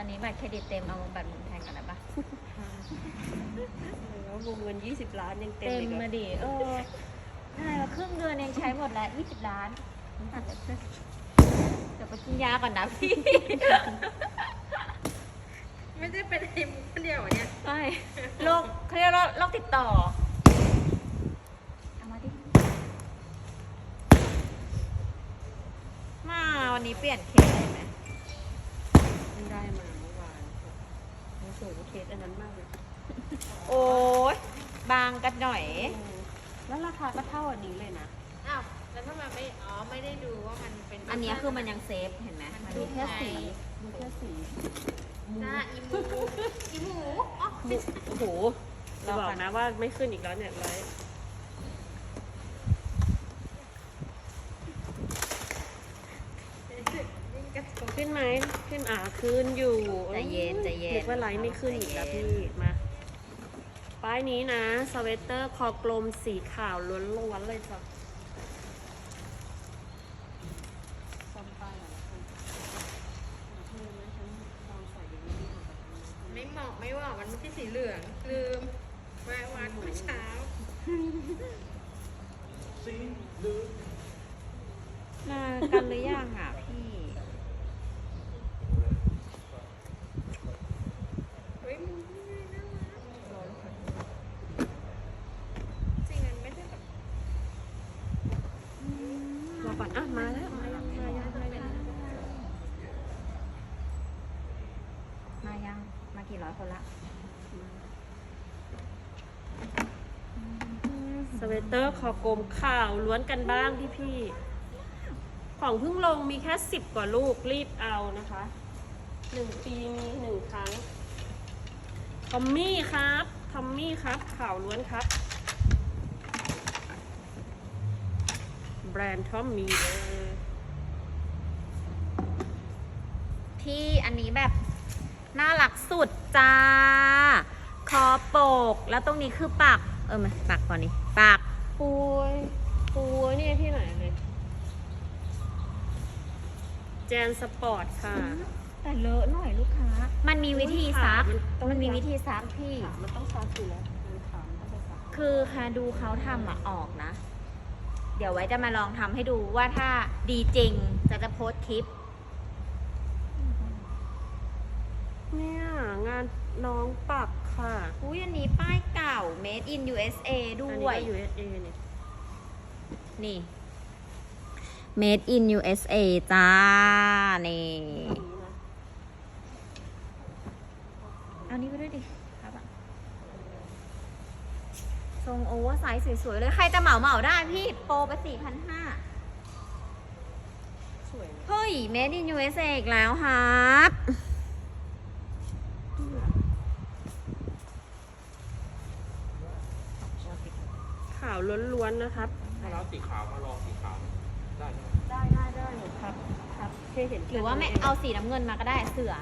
ตอนนี้บัตรเครดิตเต็มเอาบัตรหมุนแทนกันได้ปะแล้ววงเงิน 20 ล้านยังเต็มเต็มอีกมาอะดิเออใช่ว่าครึ่งเดือนเองใช้หมดแล้ว20 ล้านเดี๋ยวไปกินยาก่อนนะพี่ ไม่ได้เป็นไอ้มุกคนเดียวเหรอเนี่ยไม่โรคเขาเรียกว่าโรคติดต่อเอามาดิมาวันนี้เปลี่ยนเคสได้ไหม เพิ่งได้มาเมื่อวานโอ้โหเคสอันนั้นมากเลย โอ้ยบางกันหน่อย แล้วราคาก็เท่าอันนี้เลยนะ อ้าวแล้วทำไมไม่อ๋อไม่ได้ดูว่ามันเป็นอันเนี้ยคือมันยังเซฟเห็นไหมมันดูมีแค่แค่สี สีดูแค่สีหน้าอีหมูอีหมูอ๋อโอ้โหจะบอกนะว่าไม่ขึ้นอีกแล้วเนี่ยไลฟ์ยิ่งกระตุกขึ้นไหมขึ้นอ่าขึ้นอยู่ใจเย็นใจเย็น นึกว่าไลฟ์ไม่ขึ้นอีกแล้วพี่มา ป้ายนี้นะสเวตเตอร์คอกลมสีขาวล้วนๆเลยจ้ะซ่อมป้ายหน่อยละกันเธอไหมฉันลองใส่อย่างนี้ดีกว่าไม่เหมาะไม่เหมาะมันไม่ใช่สีเหลือง ลืมแวะวัดเมื่อเช้ามากันหรือยังอะพี่ เฮ้ยมึงนี่น่ารักจริงมันไม่ได้แบบ รอก่อนอะมาแล้วมายังมายังมายัง มายัง มากี่ร้อยคนละ เวตเตอร์คอกลมข่าวล้วนกันบ้างพี่พี่ของเพิ่งลงมีแค่สิบกว่าลูกรีบเอานะคะหนึ่งปีมีหนึ่งครั้งทอมมี่ครับทอมมี่ครับข่าวล้วนครับ แบรนด์ทอมมี่เลยพี่อันนี้แบบน่ารักสุดจ้า คอโปก แล้วตรงนี้คือปาก เออมาปากก่อนนี่ปาก ปุยปุยนี่ที่ไหนเลยแจนสปอร์ตค่ะ แต่เลอะหน่อยลูกค้า มันมีวิธีซัก มันต้องมันมีวิธีซักพี่ขามันต้องซักอยู่แล้วมันขาวมันต้องไปซักคือคาดูเขาทำอะออกนะ เดี๋ยวไว้จะมาลองทำให้ดูว่าถ้าดีจริงจะจะโพสต์คลิป เนี่ยงานน้องปัก ค่ะอุ้ยอันนี้ป้ายเก่า made in USA ด้อันวนี้ยก็ USA เนี่ย นี่ made in USA จ้า นี่ เอานี้ไปด้วยดิครับอะทรงโอเวอร์ไซส์สวยๆเลย ใครจะเหมาเหมาได้พี่ โปรไป4,500สวยนะเฮ้ย made in USA อีกแล้วครับาวล้วนๆนะครับถ้าเราสีขาวมาลองสีขาวได้ไหมได้ได้ได้หนูครับ ครับแค่เห็นหรือว่าไม่เอาสีน้ำเงินมาก็ได้เสือ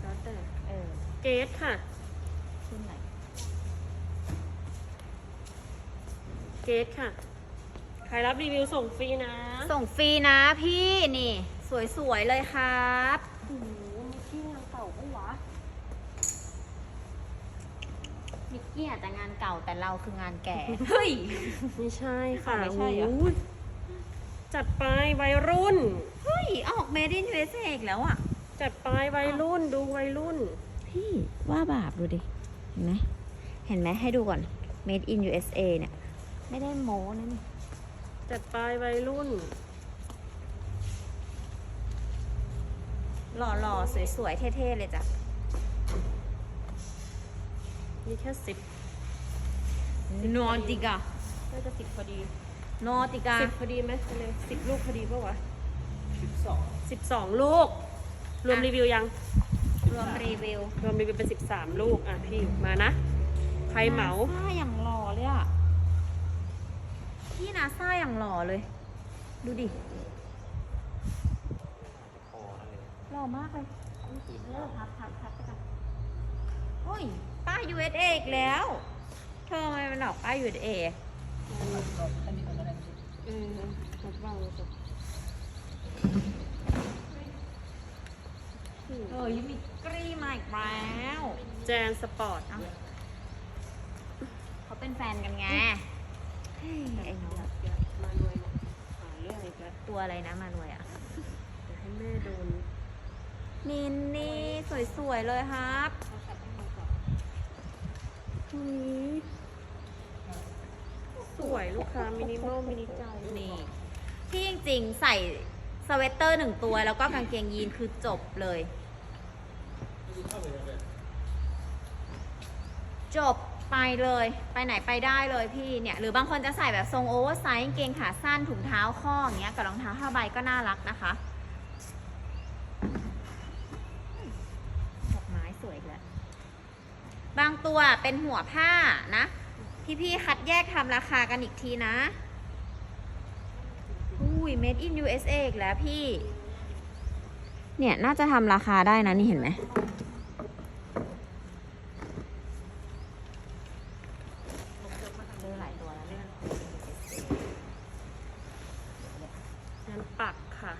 แล้วแต่เออเกสค่ะขึ้นไหนเกสค่ะ ใครรับรีวิวส่งฟรีนะ ส่งฟรีนะพี่นี่ สวยๆเลยครับ โอ้โหมีที่งานเก่าปะวะ มิกกี้อาจจะงานเก่าแต่เราคืองานแก่ เฮ้ย ไม่ใช่ค่ะไม่ใช่เหรอ โอ้ยจัดไปวัยรุ่น เฮ้ยออก made in USA อีกแล้วอะ จัดไปวัยรุ่นดูวัยรุ่น พี่ว่าบาปดูดิ เห็นไหมเห็นไหมให้ดูก่อน made in USA เนี่ย ไม่ได้โม้นะนี่จัดไปวัยรุ่น หล่อๆ สวยๆ เท่ๆ เลยจ้ะ มีแค่สิบนอติกาน่าจะสิบพอดีนอติกาสิบพอดีไหมเร็วสิบลูกพอดีปะวะสิบสองสิบสองลูก รวมอะรีวิวยัง รวมรีวิว รวมรีวิวเป็นสิบสามลูก อะพี่มานะ ใครเหมานาซ่าอย่างหล่อเลยอะ พี่นาซ่าอย่างหล่อเลย ดูดิคออะไรหล่อมากเลยเลิกพับพับพับไปก่อนโอ้ย ป้าย USA อีกแล้ว เธอทำไมมันออกป้าย USA เออหมดว่างเลยจ้ะเออยูมิกรีมาอีกแล้วแจนสปอร์ตเขาเป็นแฟนกันไงเฮ้ยไอ้น้องมาด้วยนะหาเรื่องอีกแล้วตัวอะไรนะมารวยอะ เดี๋ยวให้แม่โดน นินนี่สวยๆเลยครับอืม สวยลูกค้ามินิมอลมินิใจนี่ที่จริงๆใส่สเวตเตอร์หนึ่งตัว แล้วก็กางเกงยีนคือจบเลย จบไปเลย ไปไหนไปได้เลยพี่เนี่ย หรือบางคนจะใส่แบบทรงโอเวอร์ไซส์กางเกงขาสั้นถุงเท้าข้ออย่างเงี้ยกับรองเท้าผ้าใบก็น่ารักนะคะดอกไม้สวยอีกแล้ว บางตัวเป็นหัวผ้านะ พี่ๆคัดแยกทำราคากันอีกทีนะอุ้ย made in USA อีกแล้วพี่ เนี่ย น่าจะทำราคาได้นะ นี่เห็นไหม เจอหลายตัวแล้วเนี่ย งานปักค่ะ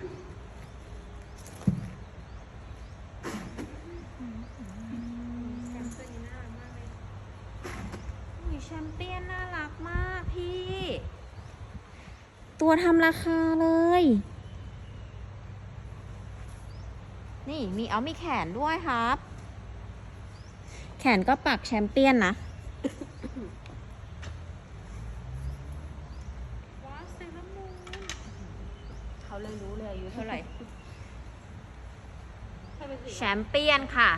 แซมเปิลนี่น่ารักมากเลย อุ้ย แชมเปี้ยนน่ารักมากพี่ ตัวทำราคาเลย นี่มีเอามีแขนด้วยครับ แขนก็ปักแชมเปี้ยนนะว้าวเซเลอร์มูนเขาเลยรู้เลยอายุเท่าไหร่ใครเป็นสีแชมเปี้ยนค่ะ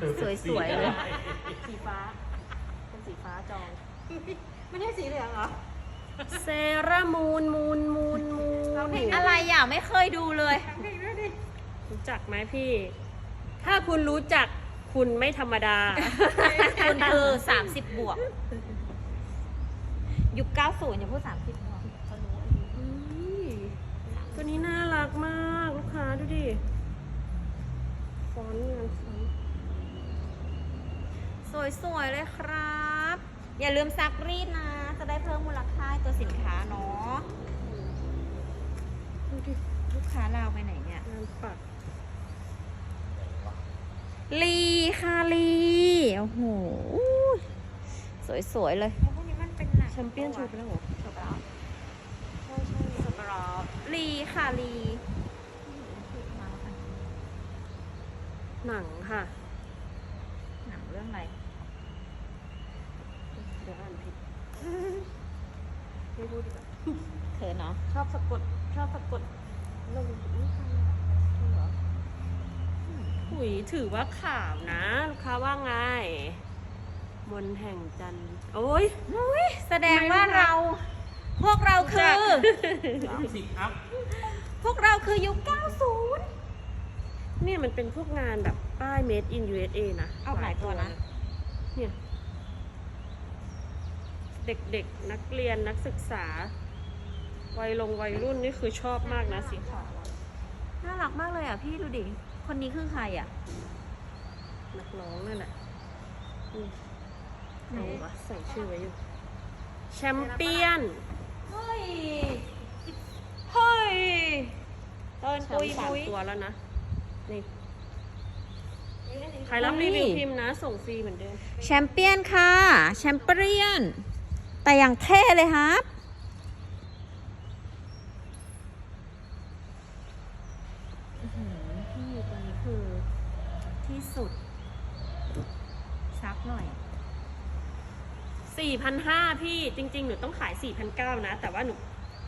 สวยๆเลยสีฟ้า เป็นสีฟ้าจอง ไม่ใช่สีเหลืองเหรอ เซรามูนมูนมูนมูนเราเพลงอะไรอะ ไม่เคยดูเลยทำเพลงด้วยดิรู้จักไหมพี่ ถ้าคุณรู้จักคุณไม่ธรรมดา คุณคือ30บวก ยุค90อย่าพูด30บวกเขารู้อายุอุ๊ยตัวนี้น่ารักมากลูกค้าดูดิฟอนต์งานฟอนต์สวยๆเลยครับ อย่าลืมซักรีดนะ จะได้เพิ่มมูลค่าให้ตัวสินค้าเนาะดูดิลูกค้าเราไปไหนเนี่ยงานปักลีค่ะลีโอ้โหสวยๆเลยเพราะพวกนี้มันเป็นหนังแชมเปี้ยนชูไปแล้วเหรอจบแล้วใช่ใช่สปรอปลีค่ะลีหนังค่ะ หนังเรื่องอะไร เดี๋ยวอ่านผิดไม่พูดดีกว่าเธอเนาะชอบสะกด ชอบสะกดลงนี่ใครอะใช่เหรอหุยถือว่าขาวนะลูกค้าว่าไง มนต์แห่งจันทร์โอ้ยอุ๊ยแสดงว่าเรา พวกเราคือ สามสิบอัพพวกเราคือยุค 90 เนี่ยมันเป็นพวกงานแบบป้าย made in USA นะเอาหลายตัวนะ เนี่ย เด็กๆ นักเรียนนักศึกษา วัยลงวัยรุ่นนี่คือชอบมากนะสีขาวอะน่ารักมากเลยอะพี่ดูดิ คนนี้คือใครอะ นักร้องนั่นแหละนี่ไหนวะใส่ชื่อไว้อยู่แชมเปี้ยน เฮ้ย เฮ้ยเตินแชปุมยป์สามปุยตัวแล้วนะนี่นี่ ใครรับรีวิวพิมพ์นะ ส่งฟรีเหมือนเดิม แชมเปี้ยนค่ะ แชมเปี้ยน แต่อย่างเท่เลยครับอื้อหือพี่ตัวนี้คือที่สุด ซักหน่อย 4,500 พี่จริง ๆ หนูต้องขาย 4,900 นะ แต่ว่าหนู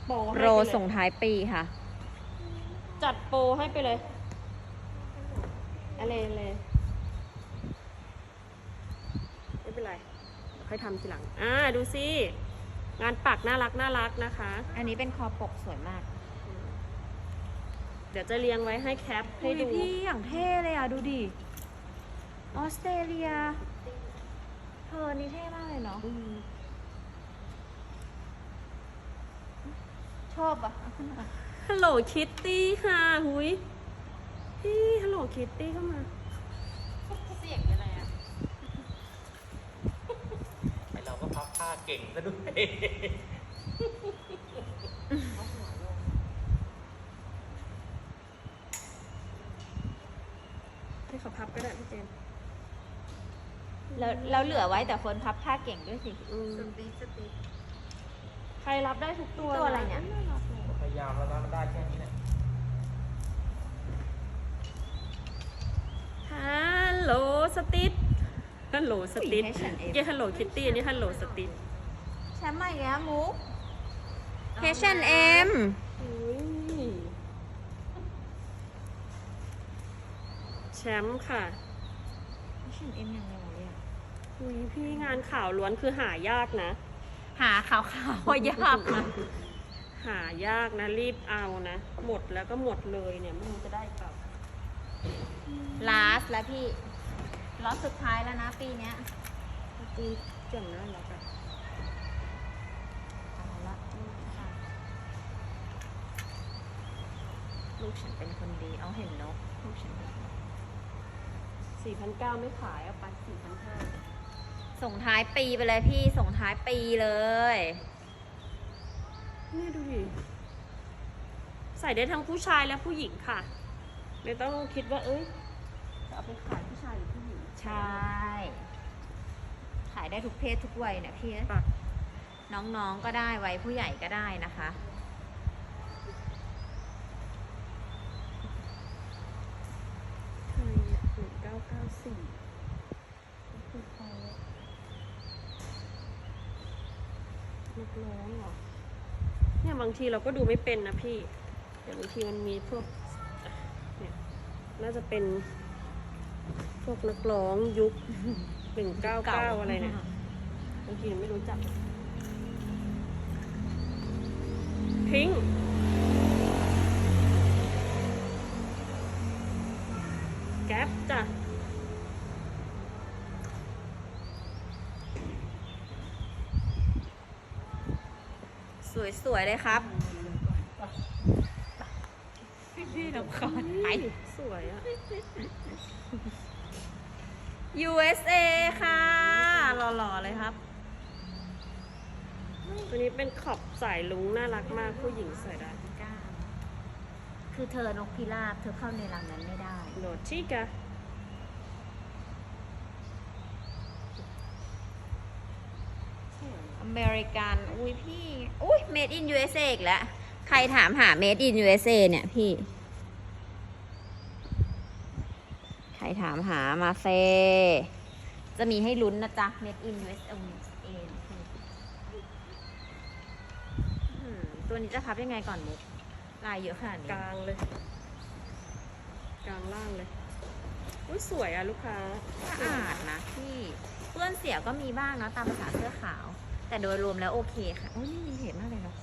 โปรให้โรไปเลยส่งท้ายปีค่ะ จัดโปรให้ไปเลย อะไรเลย ไม่เป็นไรเดี๋ยว ค่อยทำทีหลัง อ่า ดูสิ งานปักน่ารักน่ารักนะคะ อันนี้เป็นคอปกสวยมากเดี๋ยวจะเรียงไว้ให้แคปให้ดู พี่อย่างเท่เลยอะ ดูดิ ออสเตรเลีย เธอนี่เท่มากเลยเนาะอืมชอบอะเอาขึ้นมาฮัลโหลคิตตี้ค่ะ หุยพี่ฮัลโหลคิตตี้เข้ามา เสียงเป็นอะไรอะ ไอเราก็พับ ผ้าเก่งซะด้วยคขอพับก็ได้พี่เจนแล้วแล้วเหลือไว้แต่คนพับผ้าเก่งด้วยสิอืมสติ๊กสติ๊กใครรับได้ทุกตัวตัวอะไรเนี่ยารักเลยพยายามแล้วนะมันได้แค่นี้แหละฮัลโหลสติ๊ด ฮัลโหลสติ๊ดอุ๊ย H&M เย่ฮัลโหลคิตตี้อันนี้ฮัลโหลสติ๊ดแชมป์ใหม่แล้วมุก H&M อุ้ยแชมป์ค่ะ H&M ยังไงวะเนี่ยอุ้ยพี่งานข่าวล้วนคือหายากนะ หาขาวๆว่ายากนะ หายากนะรีบเอานะ หมดแล้วก็หมดเลยเนี่ยไม่รู้จะได้เปล่า ลาสแล้วพี่ ล็อตสุดท้ายแล้วนะปีเนี้ยตีเจ๋งน่ารักอะเอาละค่ะลูกฉันเป็นคนดี เอาเห็นนกลูกฉันเป็นคนดีสี่พันเก้าไม่ขายเอาไปสี่พันห้าส่งท้ายปีไปเลยพี่ส่งท้ายปีเลยนี่ดูดิ ใส่ได้ทั้งผู้ชายและผู้หญิงค่ะ ไม่ต้องคิดว่า เอ้ย จะเอาไปขาย ใช่ ขายได้ทุกเพศทุกวัยเนี่ยพี่ปักน้องๆก็ได้วัยผู้ใหญ่ก็ได้นะคะ ไทยหนึ่งเก้าเก้าสี่คือใครอะนักร้องเหรอ เนี่ยบางทีเราก็ดูไม่เป็นนะพี่เดี๋ยวบางทีมันมีพวก เนี่ย น่าจะเป็น พวกนักร้องยุคหนึ่งเก้าเก้าอะไรเนี่ยบางทีไม่รู้จักพิงค์แก๊ปจ้ะสวยๆเลยครับ พี่น้ำคอนไป สวยอะ USA ค่ะ หล่อๆเลยครับ ตัวนี้เป็นขอบสายลุงน่ารักมากผู้หญิงใส่ได้คือเธอนกพิราบเธอเข้าในรังนั้นไม่ได้โนชิกะอเมริกัน อุ้ยพี่ อุ้ย made in USA อีกแล้ว ใครถามหา made in USA เนี่ยพี่ ใค รถามหามาเซ จะมีให้ลุ้นนะจ๊ะ made in USA เนี่ยพี่อืมตัวนี้จะพับยังไงก่อนมุก ลายเยอะขนาดนี้กลางเลย กลางล่างเลยอุ้ยสวยอะลูกค้าสะอาดนะพี่เปื้อนเสียก็มีบ้างเนาะตามภาษาเสื้อขาว แต่โดยรวมแล้วโอเคค่ะโอ้ยนี่วินเทจมากเลยเนาะ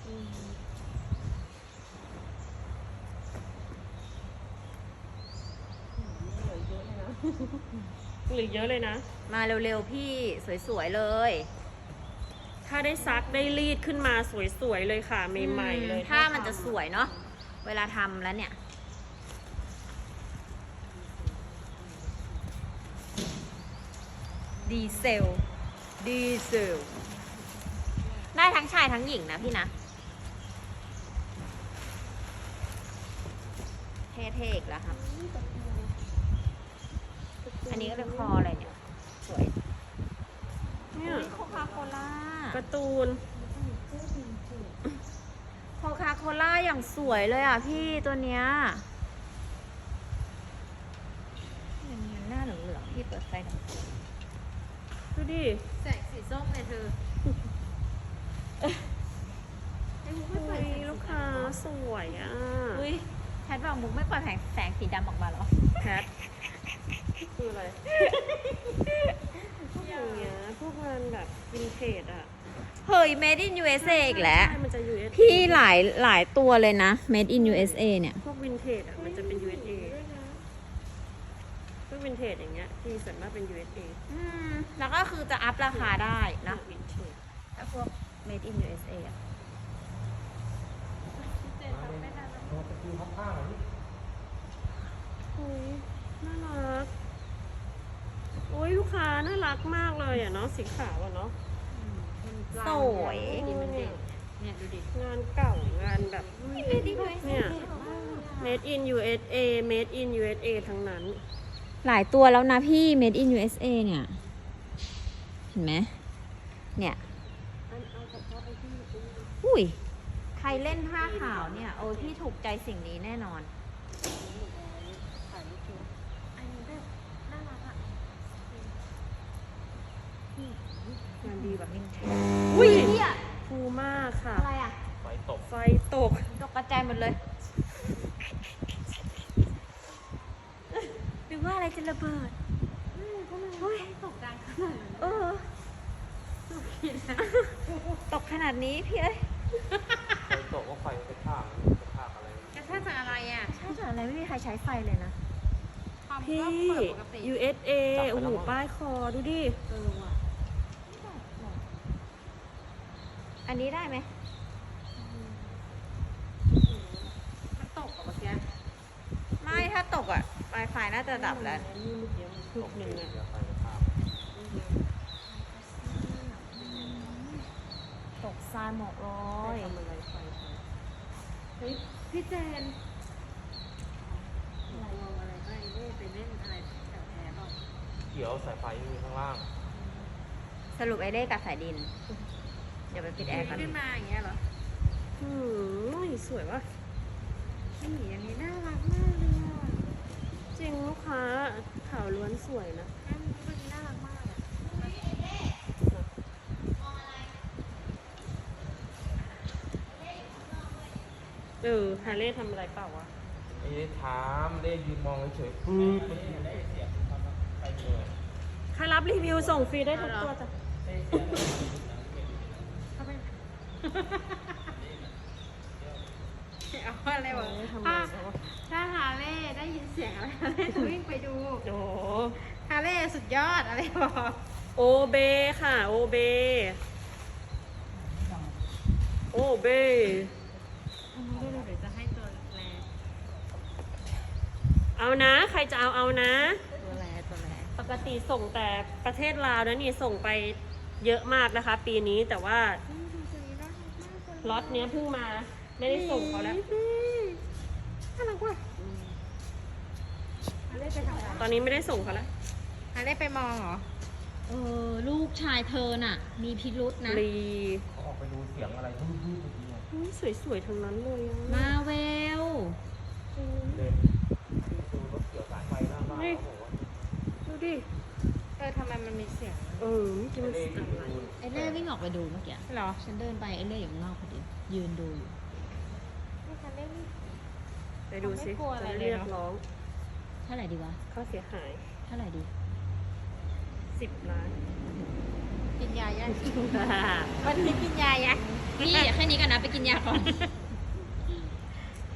หรือเยอะเลยนะ มาเร็วๆพี่สวยๆเลย ถ้าได้ซักได้รีดขึ้นมาสวยๆเลยค่ะใหม่ๆเลยถ้ามันจะสวยเนาะเวลาทำแล้วเนี่ยดีเซล ดีเซล ได้ทั้งชายทั้งหญิงนะพี่นะ เท่ๆอีกแล้วครับ อันนี้ก็เป็นคออะไรเนี่ย สวย เนี่ยโคคาโคล่าการ์ตูน โคคาโคล่าอย่างสวยเลยอะพี่ตัวเนี้ยมันมีหน้าเหลืองๆพี่เปิดไฟหน่อยดูดิ แสงสีส้มเลยเธอไอ้มุกไม่อุ้เปิดยแสงสีลูกค้าสวยอะอุ้ยแพทบอกมุกไม่เปิดแผงแสงสีดำออกมาเหรอแพท คืออะไรพวกอย่างเงี้ยพวกงานแบบวินเทจอะเฮ้ย made in USA อีกแล้ว ใช่มันจะ USA พี่หลายหลายตัวเลยนะ made in USA เนี่ย พวกวินเทจอะมันจะเป็น USA พวกวินเทจอย่างเงี้ยที่ส่วนมากเป็น USA อืม แล้วก็คือจะอัพราคาได้นะวินเทจถ้าพวก made in USA อะโน้ตคือพับผ้าเหรอพี่อุ้ยน่ารักโอ้ยลูกค้าน่ารักมากเลยอะเนาะสีขาวอะเนาะ สวยกินมันเด็กเนี่ยดูดิ งานเก่างานแบบ made in USA เนี่ย made in USA made in USA ทั้งนั้น หลายตัวแล้วนะพี่ made in USA เนี่ย เห็นไหมเนี่ยอันเอาเฉพาะไอ้ที่ไอ้นี่อุ้ย ใครเล่นผ้าขาวเนี่ย โอ้ยพี่ถูกใจสิ่งนี้แน่นอน ถ่ายรูปด้วยอันนี้แบบน่ารักอะ งานดีแบบนี้อุ้ยเฮียฟูมากค่ะ อะไรอะไฟตกไฟตก ตกกระจายหมดเลยหรือว่าอะไรจะระเบิดเฮ้ยตกดังขนาดนั้นเออ ตกขนาดนี้พี่เอ้ยไฟตกก็ไฟมันกระชากกระชากอะไรกระชากจากอะไรอะใช่จ้ะอะไรไม่มีใครใช้ไฟเลยนะความพี่ ก็เปิดปกติ USA โอ้โหป้ายคอดูดิ เออว่ะ อั นนี้ได้ไหมมันตกกับเมื่อกี้ไม่ถ้าตกอะ Wi-Fi น่าจะดับแล้ว นี่เมื่อกี้มันพึกหนึ่งอะเดี๋ยวไฟกระชากตกทรายหมดเลไปยทำอะไรไฟไฟเฮ้ยพี่เจนอะไรมองอะไรก็ไอ้เล่ไปเล่นอะไรแถวแพ้บอกเขียวสายไฟอยู่ข้างล่าง สรุปไอเล่กับสายดิน เดี๋ยวไปปิดแอร์ก่อนขึ้นมาอย่างเงี้ยเหรออืมสวยว่ะนี่อันนี้น่ารักมากเลยอะจริงลูกค้าขาวล้วนสวยนะอันนี้ตัวนี้น่ารักมากอะเออฮาเล่ทำอะไรเปล่าวะไอ้ถามเล่ยืนมองเฉยๆปื๊ดมันได้เสียงไปเลยใครรับรีวิวส่งฟรีได้ทุกตัวจ้ะเข้าไป เอาอะไรวะทำอะไรถ้าเปล่าวะถ้าฮาเล่ได้ยินเสียงอะไรฮาเล่จะวิ่งไปดูโอ้โหฮาเล่สุดยอดอะไรบอกโอเบค่ะ โอเบ โอเบอันนี้ได้เลยเดี๋ยวจะให้ตัวแรเอานะ ใครจะเอาเอานะ ตัวแรตัวแรปกติส่งแต่ประเทศลาวนะนี่ส่งไปเยอะมากนะคะ ปีนี้แต่ว่า ลยล็อตเนี้ยเพิ่งมา ไม่ได้ส่งเขาแล้ว น่ารักว่ะฮาเล่ไปทำอะไรตอนนี้ไม่ได้ส่งเขาแล้วฮาเล่ไปมองเหรอ เออ ลูกชายเธอน่ะ มีพิรุษนะ รีเขาออกไปดูเสียงอะไรบึ้มบึ้มเมื่อกี้อะอุ๊ยสวยๆทั้งนั้นเลยอะมาเวลเล่นดูรถเกี่ยวสายไฟหน้าบ้านเขาบอกว่าดูดิ เออทำไมมันมีเสียงเออเมื่อกี้มันเล่สียืนอะไรดูไอเล่วิ่งออกไปดูเมื่อกี้ เหรอฉันเดินไปไอเล่อยู่ข้างนอกพอดี ยืนดูอยู่ไม่ฮาเล่นี่ไปดูสิไม่กลัวอะไรจะเลยเรียกเนอะ ร้องเท่าไหร่ดีวะค่าเสียหายเท่าไหร่ดี สิบล้านกินยายังวันนี้กินยายังพี่แค่นี้กันนะไปกินยาก่อน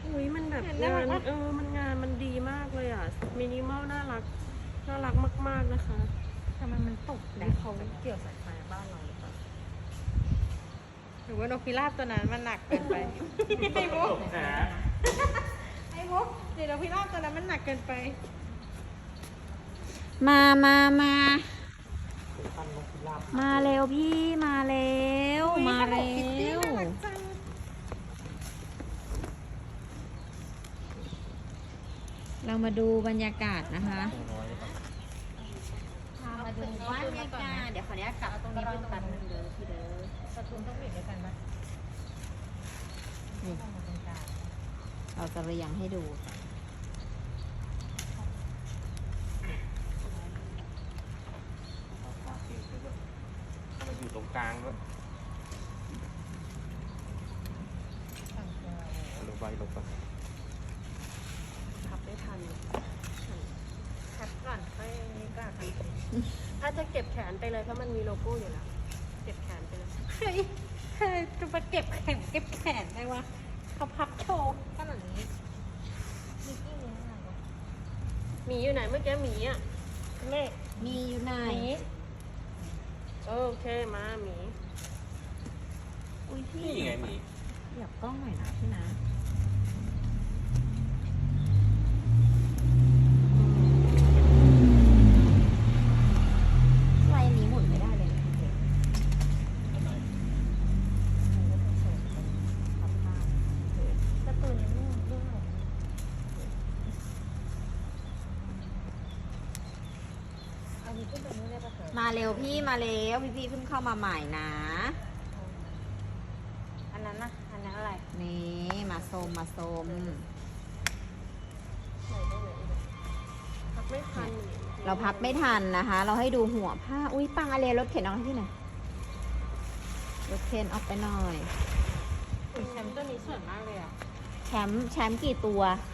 อุ้ยมันแบบเห็นแล้วงานปะเออมันงานมันดีมากเลยอะมินิมอลน่ารักน่ารักมากๆนะคะทำไมมันตกหแรรืงอเขาเกี่ยวสายไฟบ้านเราหรือเปล่าหรือว่านกพิราบตัวนั้นมันหนักเกินไป ไอ้บุ๊กแหมไอ้บุ๊กเดี๋ยวนกพิราบตัวนั้นมันหนักเกินไป มามามาถึงขั้นนกพิราบมาเร็วพี่มาเร็วอุ๊ยมาขนเร็คิตตี้วน่ารักจังเรามาดูบรรยากาศนะคะ ตัวน้อยเลยครับพา มาดูบรรยกาเดี๋ยวขออนุญาตกลับตรงนี้ไปตรงนั้นเด้อพี่เด้อประตูต้องปิดด้วยกันไหมนี่เราจะเรียงให้ดูเอามาอยู่ตรงกลางด้วยลงไปลงไปขับได้ทัน ก่อนค่อยนี่ก็ทถ้าจะเก็บแขนไปเลยเพราะมันมีโลโก้อยู่แล้ว เก็บแขนไปเลยำเฮ้ยเฮ้ยจะมาเก็บแขนเก็บแขนได้วะเขาพับโชว์ขนาดนี้มิกกี้นี้อะไรวะหมีอยู่ไหนเมื่อกี้หมีอะเลขมีอยู่ไหนโอเคมาหมี อุ้ยพี่นี่ไงหมี เหยียบกล้องหน่อยนะพี่นะไฟอันนี้หมุนไม่ได้เลยนะพี่เจ๊การ์ตูนยังไม่รู้เรื่องเลย ขึ้นไปนู้นได้ปะ เถอะมาเร็วพี่มาเร็วพี่พี่ๆเพิ่งเข้ามาใหม่นะ อันนั้นนะอันนั้นอะไรนี่มาโซมมาโซมใส่ได้ไหนอีกอะพักไม่ทันนี่เราพับไม่ทันนะคะ เราให้ดูหัวผ้า อุ้ยปังอะไรรถเข็นออกให้พี่หน่อยรถเข็นออกไปหน่อยอุ้ยแชมป์ตัวนี้สวยมากเลยอะ แชมป์แชมป์กี่ตัวสาม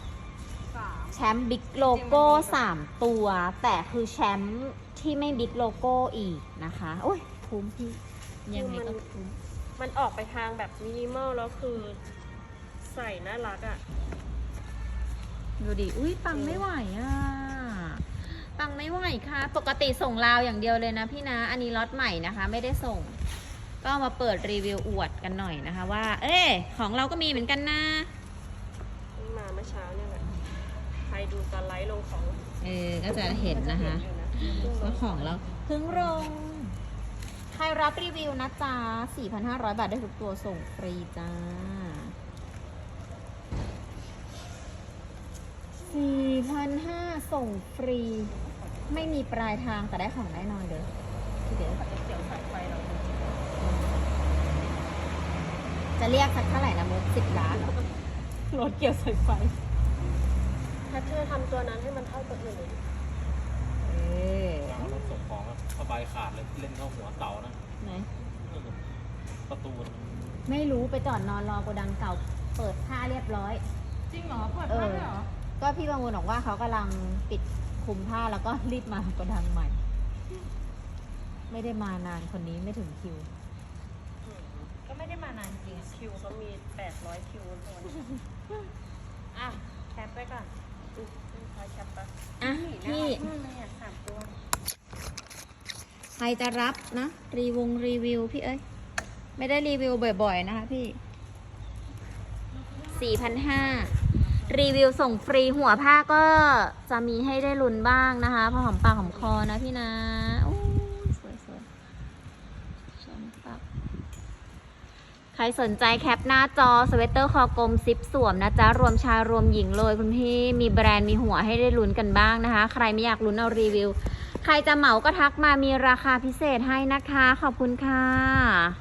แชมป์บิ๊กโลโก้สามตัว แต่คือแชมป์ที่ไม่บิ๊กโลโก้อีกนะคะโอ้ยคุ้มพี่ ยังไงก็คุ้มมันออกไปทางแบบมินิมอลแล้วคือใส่น่ารักอะ ดูดิ อุ้ยปังไม่ไหวอะ ปังไม่ไหวค่ะ ปกติส่งลาวอย่างเดียวเลยนะพี่นะ อันนี้ล็อตใหม่นะคะ ไม่ได้ส่ง ก็เอามาเปิดรีวิวอวดกันหน่อยนะคะว่า เอ๊ะของเราก็มีเหมือนกันนะ ดูตอนไลฟ์ลงของเออก็จะเห็นนะคะว่าของเราเพิ่งลงใครรับรีวิวนะจ๊ะ4,500 บาทได้ทุกตัวส่งฟรีจ้า4,500ส่งฟรี ไม่มีปลายทางแต่ได้ของแน่นอนเด้อพี่เด้อเสียวสายไฟเราจะเรียกสักเท่าไหร่นะมุกสิบล้านเหรอรถเกี่ยวสายไฟ ถ้าเธอทำตัวนั้นให้มันเท่าตัวอื่นเลยเออวางรถส่งของอะผ้าใบขาดเลยเล่นเข้าหัวเต่านะไหน เออประตูน่ะไม่รู้ไปจอดนอนรอโกดังเก่า เปิดผ้าเรียบร้อย จริงเหรอเปิดผ้าด้วยเหรอก็พี่ประมูลบอกว่าเขากำลังปิดคุมผ้าแล้วก็รีบมาโกดังใหม่ ไม่ได้มานานคนนี้ไม่ถึงคิว ก็ไม่ได้มานานจริงอะคิวเขามี 800 คิวตอนนี้อะแคปไปก่อน อะพี่ใครจะรับนะ รีวงรีวิวพี่เอ้ย ไม่ได้รีวิวบ่อยๆนะคะพี่สี่พันห้ารีวิวส่งฟรีหัวผ้าก็จะมีให้ได้ลุ้นบ้างนะคะพอหอมปากหอมคอนะพี่นะโอ้ยสวยๆชมปากใค รสนใจแคปหน้าจอสเวตเตอร์คอกลมซิปสวมนะจ๊ะ รวมชายรวมหญิงเลยคุณพี่มีแบรนด์มีหัวให้ได้ลุ้นกันบ้างนะคะ ใครไม่อยากลุ้นเอารีวิว ใครจะเหมาก็ทักมามีราคาพิเศษให้นะคะ ขอบคุณค่ะ